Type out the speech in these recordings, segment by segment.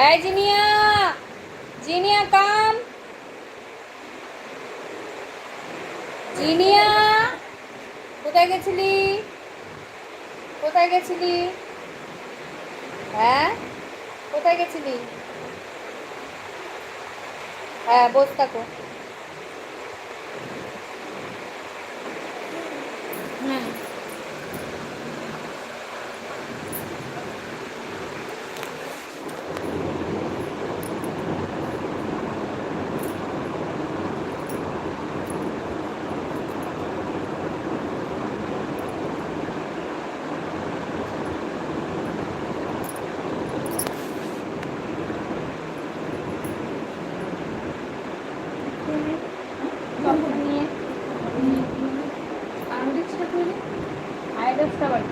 এই জিনিয়া জিনিয়া কাম। জিনিয়া, কোথায় গেছিলি? কোথায় গেছিলি? হ্যাঁ? কোথায় গেছিলি? হ্যাঁ বস থাকো হুম নিয়ে আইডেক্সটা তৈরি আইডেক্সটা বাড়ি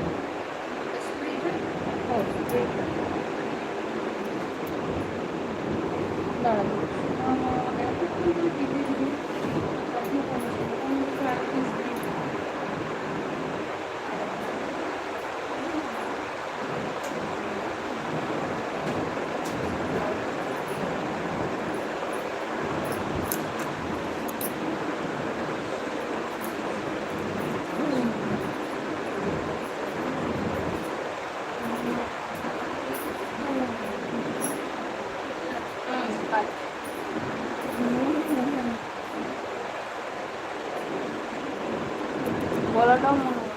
বলাটাও মনে হলো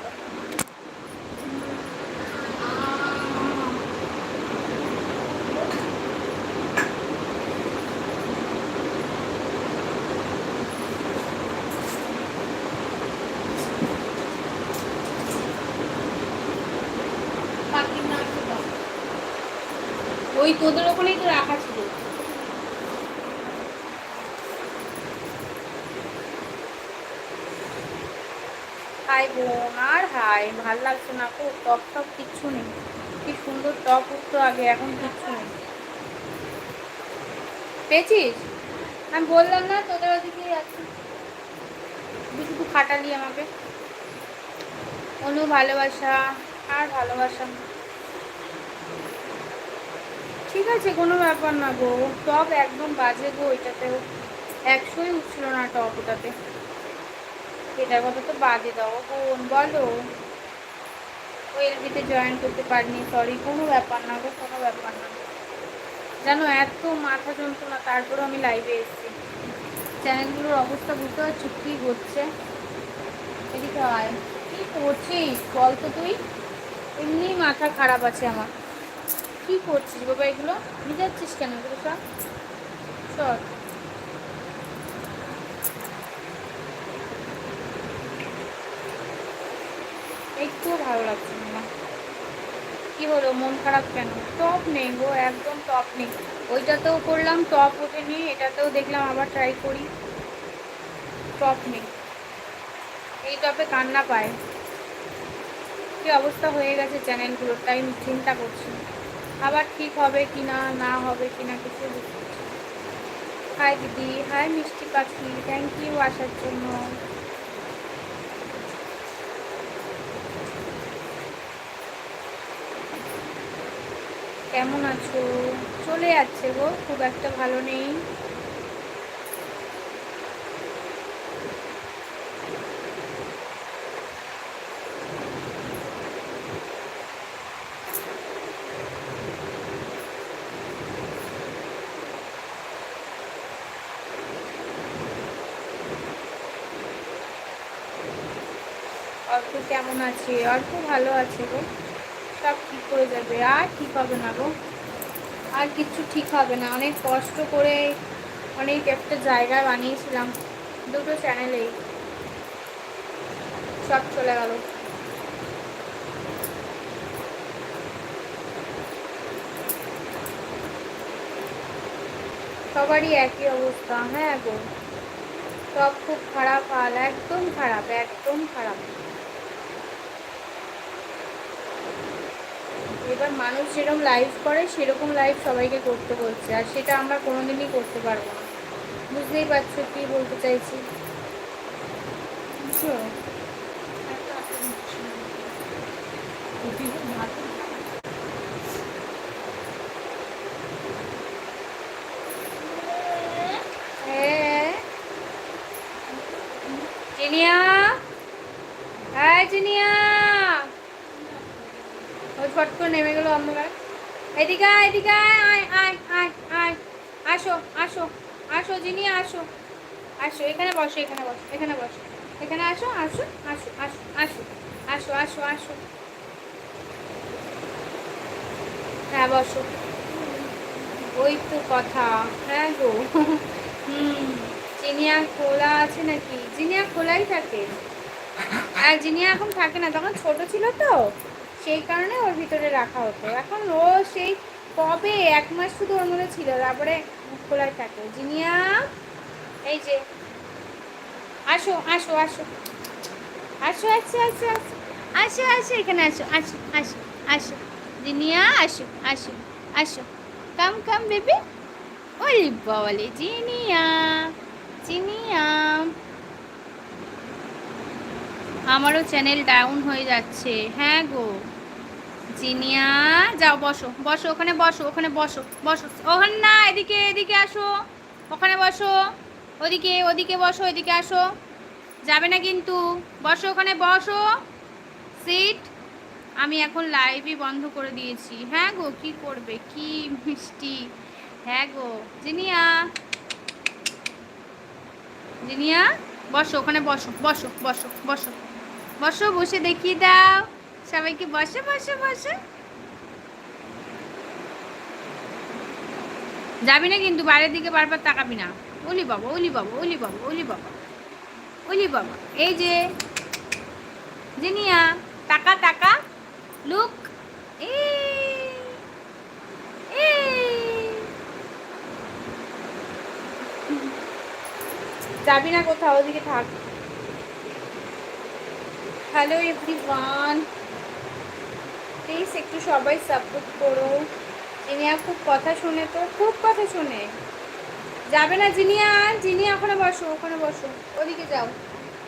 ওই তোদের ওখানেই তো রাখা ছিল। হাই বোন আর হাই, ভালো লাগছে না তো টপ টপ কিচ্ছু নেই। কি সুন্দর টপ উঠতো আগে, এখন কিচ্ছু নেই। পেয়েছিস? আমি বললাম না, তোদের ওদিকে আছে শুধু খাটালি আমাকে। অনু ভালোবাসা, আর ভালোবাসা ঠিক আছে, কোনো ব্যাপার না গো। টপ একদম বাজে গো ওইটাতেও একশোই উঠছিল না টপ ওটাতে। এটার কথা তো বাজে, দাও বোন বলো। ও এলবিতে জয়েন করতে পারিনি সরি কোনো ব্যাপার না গো, কোনো ব্যাপার না। জানো, এত মাথা যন্ত্রণা, তারপরেও আমি লাইভে এসেছি। চ্যানেলগুলোর অবস্থা বুঝতে পারছি কী হচ্ছে? এদিকে আয়। কী করছিস? বল তো তুই। এমনি মাথা খারাপ আছে আমার। কী করছিস বাবা এগুলো? নিয়ে যাচ্ছিস কেন এগুলো সর একটুও ভালো লাগছে না। কি হলো, মন খারাপ কেন? টপ নেই গো, একদম টপ নেই। ওইটাতেও করলাম টপ ওঠেনি এটাতেও দেখলাম আবার ট্রাই করি। টপ নেই। এই টপে কান্না পায়। কি অবস্থা হয়ে গেছে চ্যানেলগুলোর তাই চিন্তা করছি। আবার ঠিক হবে কি না না হবে কি না। কিছু হাই দিদি। হাই মিষ্টি পাখি। থ্যাংক ইউ আসার জন্য। কেমন আছো? চলে যাচ্ছে গো, খুব একটা ভালো নেই অর্ক কেমন আছে অর্ক ভালো আছে গো। সব ঠিক করে যাবে। আর ঠিক হবে না গো। আর কিচ্ছু ঠিক হবে না। অনেক কষ্ট করে অনেক একটা জায়গা বানিয়েছিলাম, দুটো চ্যানেলেই সব চলে গেল। সবারই একই অবস্থা। হ্যাঁ গো। সব খুব খারাপ হাল একদম খারাপ একদম খারাপ। এবার মানুষ যেরকম লাইভ করে, সেরকম লাইভ সবাইকে করতে বলছে। আর সেটা আমরা কোনোদিনই করতে পারব না। বুঝতেই পারছ কি বলতে চাইছি? বুঝছ জিনিয়া হ্যাঁ জিনিয়া ওই ফট করে নেমে গেল অন্ধকার। এদিকে আয় এদিকে আয় আয় আয় আয় আয়। আসো আসো আসো জিনিয়া আসো। আসো, এখানে বসো এখানে বসো এখানে বসো। এখানে আসো আসো আসো আসো আসো আসো আসো আসো। হ্যাঁ বসো। ওই তো কথা। হ্যাঁ গো। হুম, জিনিয়া খোলা আছে নাকি? জিনিয়া খোলাই থাকে। আর জিনিয়া এখন থাকে না, তখন ছোট ছিল তো। সেই কারণে ওর ভিতরে রাখা হতো। এখন ও সেই কবে এক মাস শুধু ওর মধ্যে ছিল, তারপরে খোলাই থাকে। জিনিয়া, এই যে, আসো আসো আসো। আসো আসো আসো আসো আসো আসো, এখানে আসো আসো আসো আসো। জিনিয়া, আসো আসো আসো। Come come, baby. ওলি বাবালে জিনিয়া জিনিয়া। আমারও চ্যানেল ডাউন হয়ে যাচ্ছে। হ্যাঁ গো। জিনিয়া, যাও, বসো বসো, ওখানে বসো ওখানে বসো বসো, ওখানে না, এদিকে এদিকে আসো, ওখানে বসো, ওদিকে ওদিকে বসো, এদিকে আসো, যাবে না কিন্তু, বসো, ওখানে বসো, সিট, আমি এখন লাইভই বন্ধ করে দিয়েছি হ্যাঁ গো, কি করবে, কি মিষ্টি হ্যাঁ গো, জিনিয়া জিনিয়া, বসো, ওখানে বসো বসো বসো বসো বসো, বসে দেখিয়ে দাও। সবাইকে বসে বসে বসে। যাবি না কিন্তু, বাইরের দিকে বারবার তাকাবি না। ওলি বাবা ওলি বাবা ওলি বাবা ওলি বাবা ওলি বাবা। এই যে, জিনিয়া টাকা টাকা লুক যাবি না কোথাও, ওদিকে থাক। হ্যালো এভরিওয়ান প্লিজ একটু সবাই সাপোর্ট করো জিনিয়া খুব কথা শুনে তো, খুব কথা শুনে। যাবে না জিনিয়া জিনিয়া ওখানে বসো ওখানে বসো, ওদিকে যাও।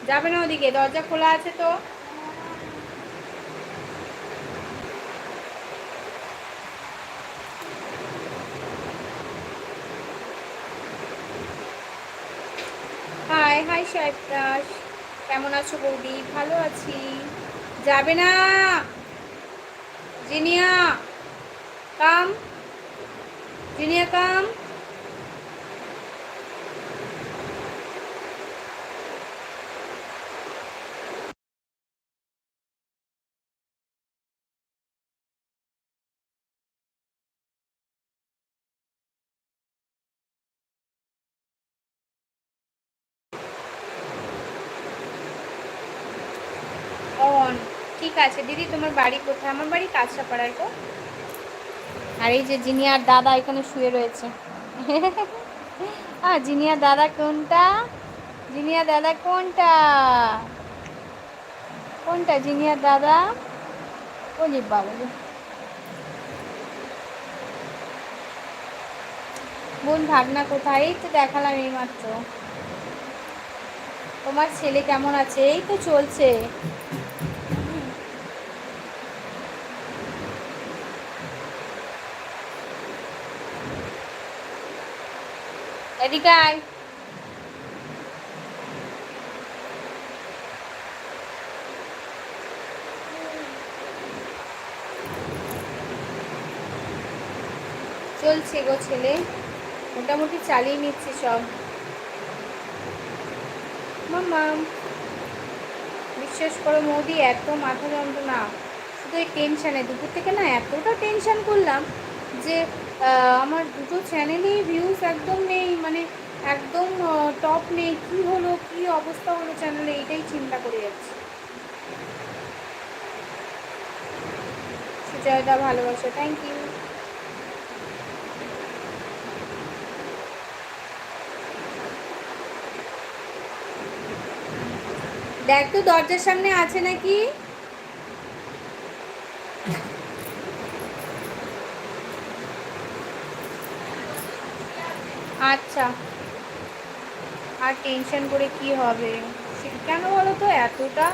যাবে না ওদিকে, দরজা খোলা আছে তো। হাই হাই সাহেবরাজ কেমন আছো বৌদি? ভালো আছি। যাবে না। Jinia come Jinia come on ঠিক আছে দিদি তোমার বাড়ি কোথায়? আমার বাড়ি কাঁচরাপাড়ায় গো। আর এই যে জিনিয়ার দাদা এখানে শুয়ে রয়েছে। আর জিনিয়ার দাদা কোনটা? জিনিয়া দাদা কোনটা? কোনটা জিনিয়ার দাদা? বলি বাবা বোন ভাগনা কোথায়? এই তো দেখালাম এইমাত্র। তোমার ছেলে কেমন আছে? এই তো চলছে। এদিকে আয় চলছে গো ছেলে। মোটামুটি চালিয়ে নিচ্ছে সব। মাম্মাম বিশ্বাস করো মোদি, এত মাথা যন্ত্রণা। শুধু এই টেনশানে দুপুর থেকে না এতটা টেনশান করলাম যে আমার দুটো চ্যানেলেই ভিউজ একদম নেই মানে একদম টপ নেই। কি হলো, কি অবস্থা হলো চ্যানেলে এটাই চিন্তা করে যাচ্ছি। সুজয়দা ভালোবাসা থ্যাংক ইউ দেখ, তো দরজার সামনে আছে নাকি? আচ্ছা। আর টেনশন করে কি হবে? কেন বলো তো, এতটা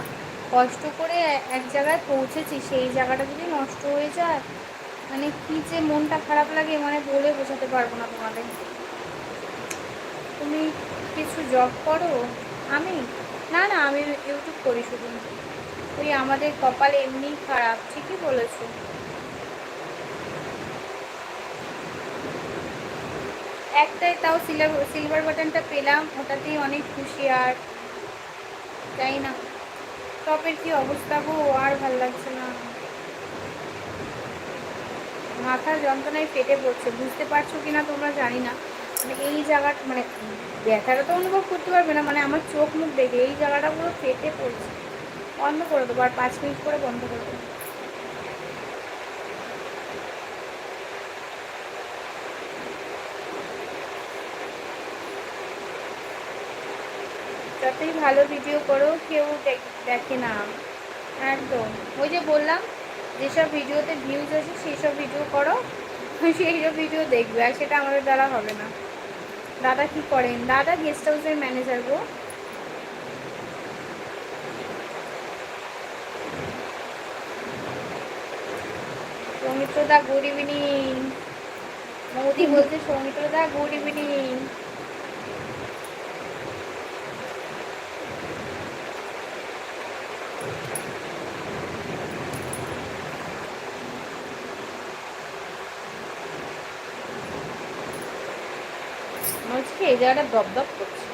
কষ্ট করে এক জায়গায় পৌঁছেছি, সেই জায়গাটা যদি নষ্ট হয়ে যায় মানে কি যে মনটা খারাপ লাগে মানে বলে বোঝাতে পারব না তোমাদের। তুমি কিছু জব করো? আমি? না না, আমি ইউটিউব করি শুধু। ওই আমাদের কপাল এমনি খারাপ, ঠিকই বলেছ। একটাই তাও সিলভার সিলভার বাটনটা পেলাম। ওটাতেই অনেক খুশি আর তাই না। টপের কি অবস্থা গো? আর ভালো লাগছে না। মাথার যন্ত্রণায় ফেটে পড়ছে। বুঝতে পারছ কিনা তোমরা জানি না। মানে এই জায়গাটা মানে ব্যথাটা তো অনুভব করতে পারবে না। মানে আমার চোখ মুখ দেখে এই জায়গাটা পুরো ফেটে পড়ছে। বন্ধ করে দেবো। আর পাঁচ মিনিট করে বন্ধ করে দেবো। যতই ভালো ভিডিও করো কেউ দেখে না। একদম। ওই যে বললাম, যেসব ভিডিওতে ভিউজ আছে সেই সব ভিডিও করো সেই সব ভিডিও দেখবে, আর সেটা আমাদের দ্বারা হবে না। দাদা কি করেন? দাদা গেস্ট হাউসের ম্যানেজার গো। সৌমিত্রদা গুড ইভিনিং মোদি বলছে সৌমিত্রদা গুড ইভিনিং আজকে এই জায়গাটা দপ দপ করছে।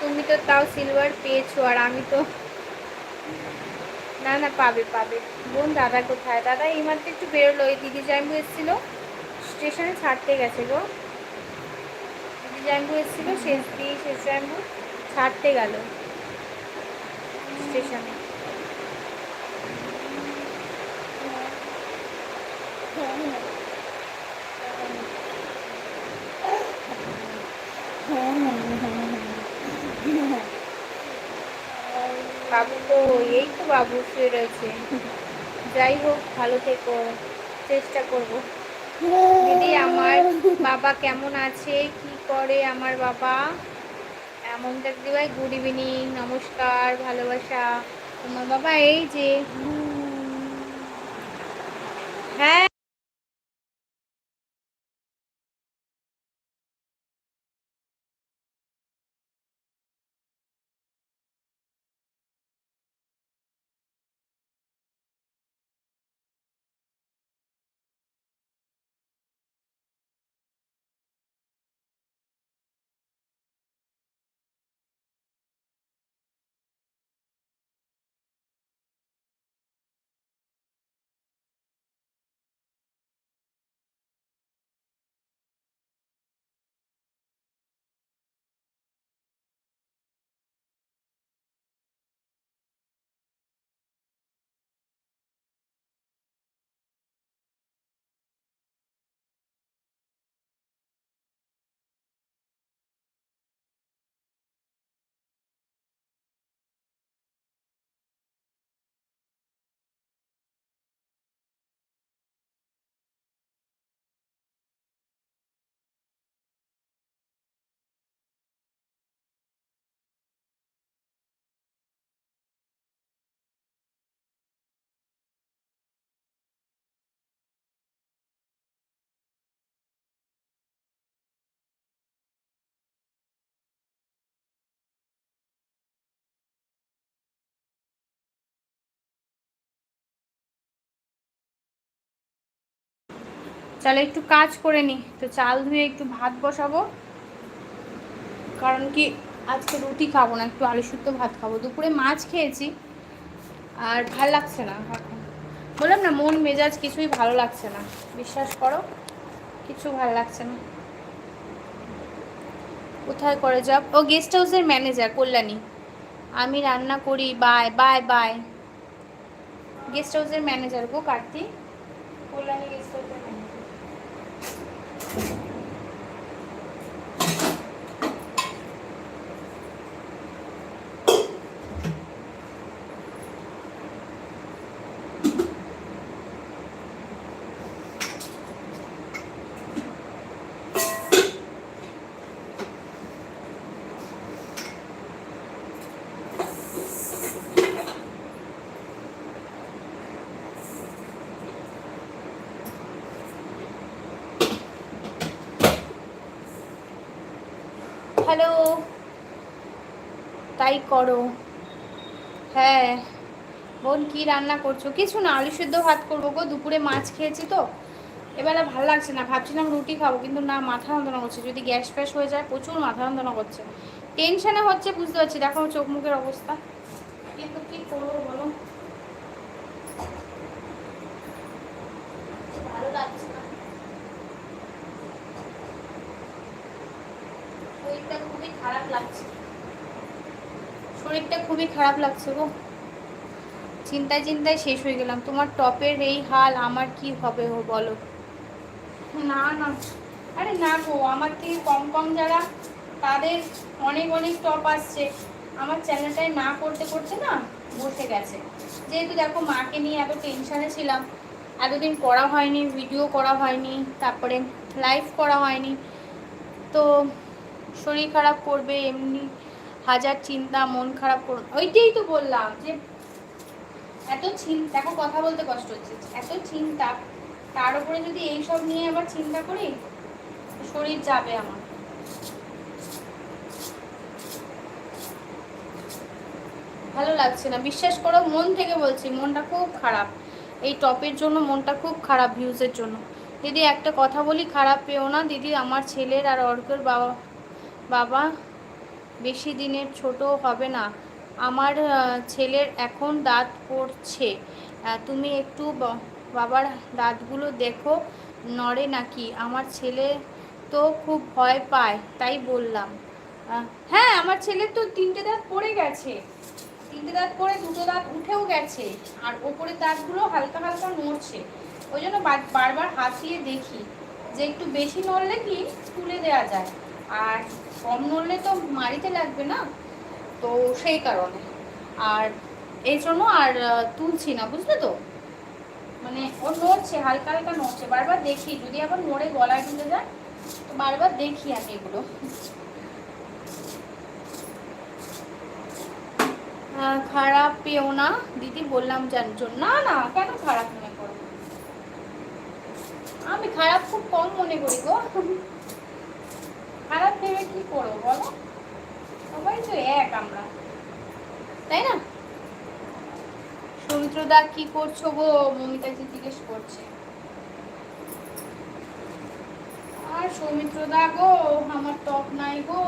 তুমি তো তাও সিলভার পেয়েছ আর আমি তো না না, পাবে পাবে। বোন, দাদা কোথায়? দাদা, এই মাত্র একটু বেরোলো ওই দিদি জাম্বু এসেছিল। স্টেশনে ছাড়তে গেছে গো। দিদি জাম্বু এসেছিল, শেষ দিয়ে শেষ জাম্বু, ছাড়তে গেল। স্টেশনে। তো এই তো বাবু শুয়ে রয়েছে। যাই হোক, ভালো থেকো, চেষ্টা করব। দিদি, আমার বাবা কেমন আছে? কি করে আমার বাবা? এমন দিদিভাই গুড ইভিনিং নমস্কার, ভালোবাসা। তোমার বাবা এই যে। হ্যাঁ। চলো একটু কাজ করে নি। তো চাল ধুয়ে একটু ভাত বসাবো। কারণ কি, আজকে রুটি খাব না, একটু আলু শুদ্ধ ভাত খাব। দুপুরে মাছ খেয়েছি, আর ভালো লাগছে না এখন। বললাম না, মন মেজাজ কিছুই ভালো লাগছে না। বিশ্বাস করো, কিছু ভালো লাগছে না। কোথায় করে জব ও গেস্ট হাউসের ম্যানেজার কল্যাণী। আমি রান্না করি বাই বাই বাই গেস্ট হাউসের ম্যানেজার গো, কার্তিক। কল্যাণী গেস্ট হাউসের হ্যালো তাই করো। হ্যাঁ। বোন, কি রান্না করছ? কিছু না, আলু সেদ্ধ ভাত করব গো। দুপুরে মাছ খেয়েছি তো। এবারে ভালো লাগছে না। ভাবছিলাম রুটি খাব, কিন্তু না, মাথা যন্ত্রণা করছে। যদি গ্যাস ফ্যাস হয়ে যায়, প্রচুর মাথা যন্ত্রণা করছে। টেনশানে হচ্ছে, বুঝতে পারছি দেখো, চোখ মুখের অবস্থা কিন্তু কি করব বলো ভালো লাগছে না শরীরটা খুবই খারাপ লাগছে শরীরটা খুবই খারাপ লাগছে গো। চিন্তায় চিন্তায় শেষ হয়ে গেলাম। তোমার টপের এই হাল আমার কি হবে ও বলো? না না। আরে না গো, আমার থেকে কম কম যারা তাদের অনেক অনেক টপ আসছে। আমার চ্যানেলটায় না করতে করতে না বসে গেছে। যেহেতু দেখো মাকে নিয়ে এত টেনশানে ছিলাম, এতদিন করা হয়নি ভিডিও করা হয়নি, তারপরে লাইভ করা হয়নি। তো শরীর খারাপ করবে, এমনি হাজার চিন্তা, মন খারাপ করবে ওইটাই তো বললাম যে এত চিন্তা দেখো কথা বলতে কষ্ট হচ্ছে। এত চিন্তা, তার উপরে যদি এইসব নিয়ে আবার চিন্তা করি, শরীর যাবে আমার। ভালো লাগছে না। বিশ্বাস করো, মন থেকে বলছি, মনটা খুব খারাপ। এই টপের জন্য মনটা খুব খারাপ ভিউজের জন্য। দিদি একটা কথা বলি, খারাপ পেও না। দিদি আমার ছেলের আর অর্কের বাবা বাবা বেশি দিনের ছোট হবে না। আমার ছেলের এখন দাঁত পড়ছে। তুমি একটু বাবার দাঁতগুলো দেখো। নড়ে নাকি? আমার ছেলে তো খুব ভয় পায়, তাই বললাম। হ্যাঁ আমার ছেলের তো তিনটে দাঁত পড়ে গেছে। তিনটে দাঁত পড়ে, দুটো দাঁত উঠেও গেছে। আর ওপরে দাঁতগুলো হালকা হালকা নড়ছে। ওই জন্য বারবার হাত দিয়ে দেখি যে একটু বেশি নড়লে কি তুলে দেওয়া যায়। আর কম নড়লে তো মারিতে লাগবে না, তো সেই কারণে। আর এই জন্য আর তুলছি না, বুঝলে তো? মানে ও নড়ছে, হালকা হালকা নড়ছে। বারবার দেখি, যদি আবার নড়ে গলায় ঢুকে যায়, তো বারবার দেখি আমি এগুলো। খারাপ পেও না, দিদি বললাম জান না না, কেন খারাপ মনে করো? আমি খারাপ খুব কম মনে করি গো। খারাপ ভেবে কি করব বলো? সবাই তো এক আমরা। তাই না? সৌমিত্রদা কি করছ গো? মমিতাজি জিজ্ঞেস করছে। আর গো, আমার টপ নাই গো।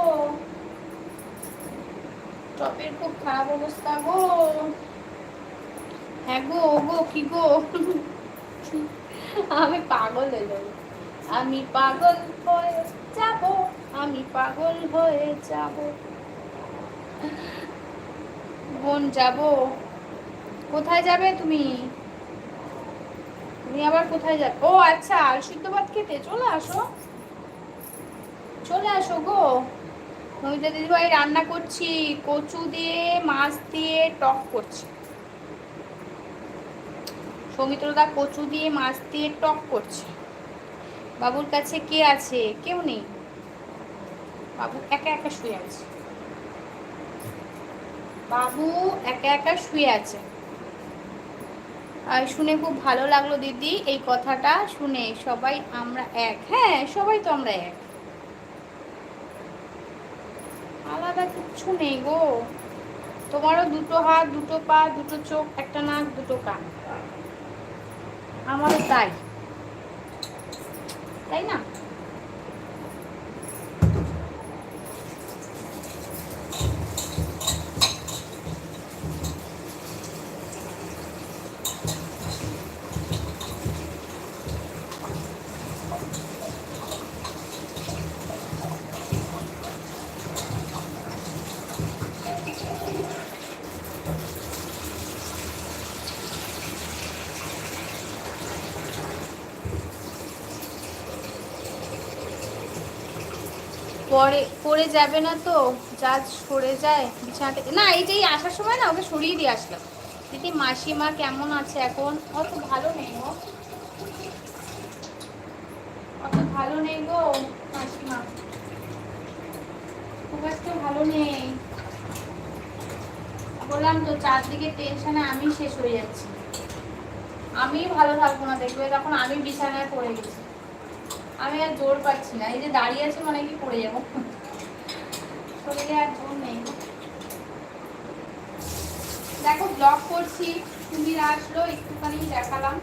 টপের খুব খারাপ অবস্থা গো। হ্যাঁ গো গো, কি গো? আমি পাগল হয়ে যাব। আমি পাগল হয়ে যাব, আমি পাগল হয়ে যাব। বোন, যাব। কোথায় যাবে তুমি? তুমি আবার কোথায় যাবে? ও আচ্ছা আর সিদ্ধ ভাত খেতে চলে আসো। চলে আসো গো। মমিতা দিদিভাই রান্না করছি, কচু দিয়ে, মাছ দিয়ে, টক করছি। সৌমিত্রদা কচু দিয়ে, মাছ দিয়ে, টক করছে। বাবুর কাছে কে আছে? কেউ নেই। বাবু একা একা শুয়ে আছে। বাবু একা একা শুয়ে আছে। আর শুনে খুব ভালো লাগল দিদি এই কথাটা। শুনে সবাই আমরা এক। হ্যাঁ সবাই তো আমরা এক। আলাদা কিচ্ছু নেই গো। তোমারও দুটো হাত, দুটো পা, দুটো চোখ, একটা নাক, দুটো কান। আমারও তাই। তাই না পরে পরে যাবে না তো যা সরে যায়, বিছানাতে, না, এই যে আসার সময় না ওকে সরিয়ে দিয়ে আসলাম। দিদি, মাসিমা কেমন আছে এখন? অত ভালো নেই গো। অত ভালো নেই গো, মাসিমা। খুব একটা ভালো নেই। বললাম তো, চারদিকে টেনশনে আমি শেষ হয়ে যাচ্ছি। আমি ভালো থাকব না, দেখবে, তখন আমি বিছানায় পড়ে গেছি। আমি আর জোর পাচ্ছি না। এই যে দাঁড়িয়ে আছে মানে কি পড়ে যাব? শরীরে আর জোর নেই। দেখো ব্লগ করছি তুমি আসলো, একটুখানি দেখালাম।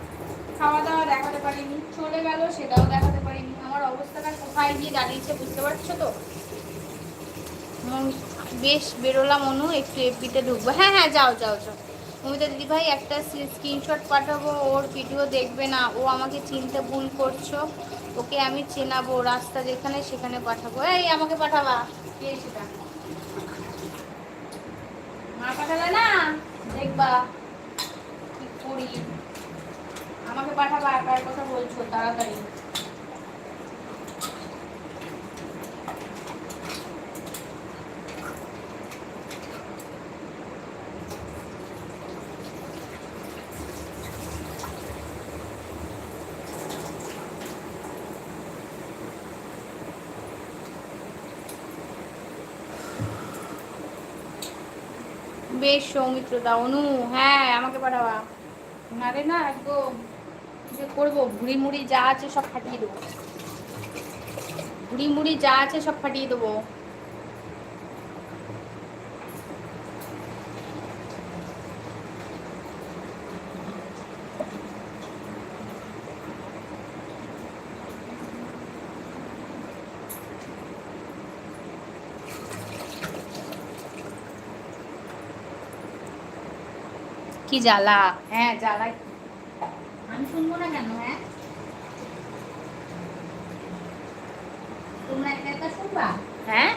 খাওয়া দাওয়া দেখাতে পারিনি, চলে গেল, সেটাও দেখাতে পারিনি। আমার অবস্থাটা কোথায় গিয়ে দাঁড়িয়েছে বুঝতে পারছ তো? বেশ বেরোলাম অনু, একটু এফবিতে ঢুকবো। হ্যাঁ হ্যাঁ যাও যাও যাও। মমিতা দিদি ভাই একটা স্ক্রিনশট পাঠাবো, ওর ভিডিও দেখবে না, ও আমাকে চিনতে ভুল করছ, ওকে আমি চেনাবো, রাস্তা যেখানে সেখানে পাঠাবো। এই, আমাকে পাঠাবা। সেটা। মা পাঠালে না? দেখবা কি করি। আমাকে পাঠাবা কার কথা বলছো, তাড়াতাড়ি। বেশ সৌমিত্রতা অনু হ্যাঁ আমাকে পাঠাবা। না রে, না, একদম যে করব ভুড়ি মুড়ি যা আছে সব ফাটিয়ে দেবো। ভুড়ি মুড়ি যা আছে সব ফাটিয়ে দেবো। কি জ্বালা? হ্যাঁ জ্বালা আমি শুনব না কেন হ্যাঁ? তোমরা একা একা শুনবা? হ্যাঁ?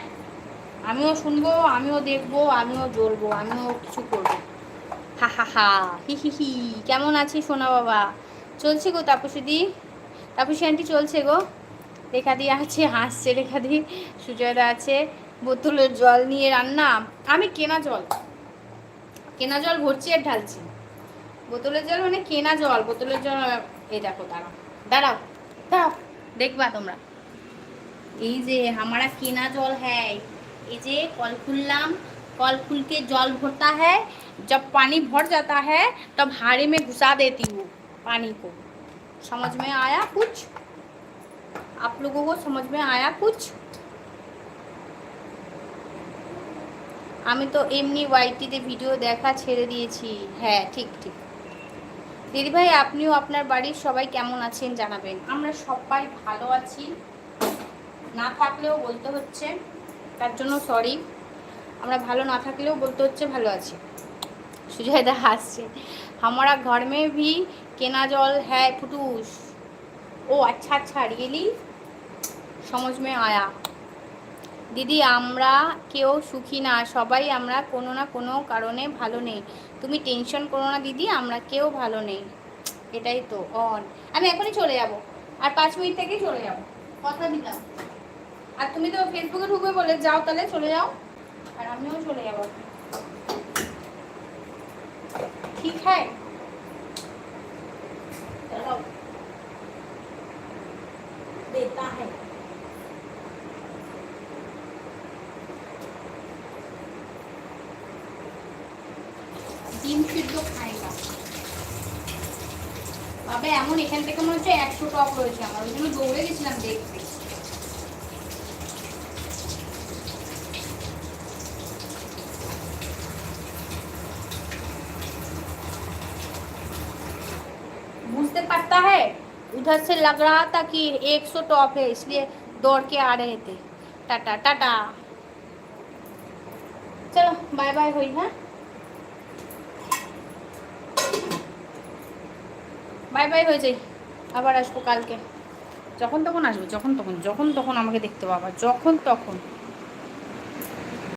আমিও শুনব আমিও দেখব আমিও জ্বলবো আমিও কিছু করব। হা হা হা হি হি হি কেমন আছিস সোনা বাবা? চলছে গো তাপসীদি তাপসী আন্টি চলছে গো? রেখা দিয়ে আছে হাসছে রেখা দি সুজয়দা আছে বোতলের জল নিয়ে রান্না। আমি কেনা জল। কেনা জল ভরছি আর ঢালছি বোতলের জল মানে কেনা জল বোতলের জল এই দেখো দাঁড়াও দাঁড়াও দাঁড়াও দেখবা তোমরা এই যে हमारा केना जल है ये जे कल खुललाम कल खुल के जल भरता है जब पानी भर जाता है तब हाड़े में घुसा देती हूँ पानी को समझ में आया कुछ आप लोगों को समझ में आया कुछ আমি তো এমনি ওয়াইটিতে ভিডিও দেখা ছেড়ে দিয়েছি। হ্যাঁ ঠিক ঠিক। দিদিভাই আপনিও আপনার বাড়ির সবাই কেমন আছেন জানাবেন। আমরা সবাই ভালো আছি। না থাকলেও বলতে হচ্ছে, তার জন্য সরি আমরা ভালো না থাকলেও বলতে হচ্ছে ভালো আছি। সুজয়দা হাসছে আমরা ঘর মে ভি কেনা জল হ্যাঁ ফুটুস। ও আচ্ছা আচ্ছা রিয়েলি সমঝ মে আয়া। দিদি আমরা কেউ সুখী না সবাই আমরা কোনো না কোনো কারণে ভালো নেই তুমি টেনশন করো না দিদি আমরা কেউ ভালো নেই এটাই তো অন আমি এখনই চলে যাব আর পাঁচ মিনিট থেকেই চলে যাব কথা দিলাম আর তুমি তো ফেসবুকে ঢুকবে বলে যাও তাহলে চলে যাও আর আমিও চলে যাব ঠিক হ্যাঁ চলো देता है ডিম সিদ্ধ খাই না বাবা এমন এখান থেকে মনে হচ্ছে একশো টপ রয়েছে আমার ওই জন্য দৌড়ে গেছিলাম দেখতে बुझते पड़ता है उधर से लग रहा था कि 100 टॉप है इसलिए दौड़ के आ रहे थे टाटा टाटा चलो बाय बाय हुई हाँ বাই বাই হয়ে যাই। আবার আসব কালকে। যখন তখন আসব, যখন তখন যখন তখন আমাকে দেখতে পাবা, যখন তখন।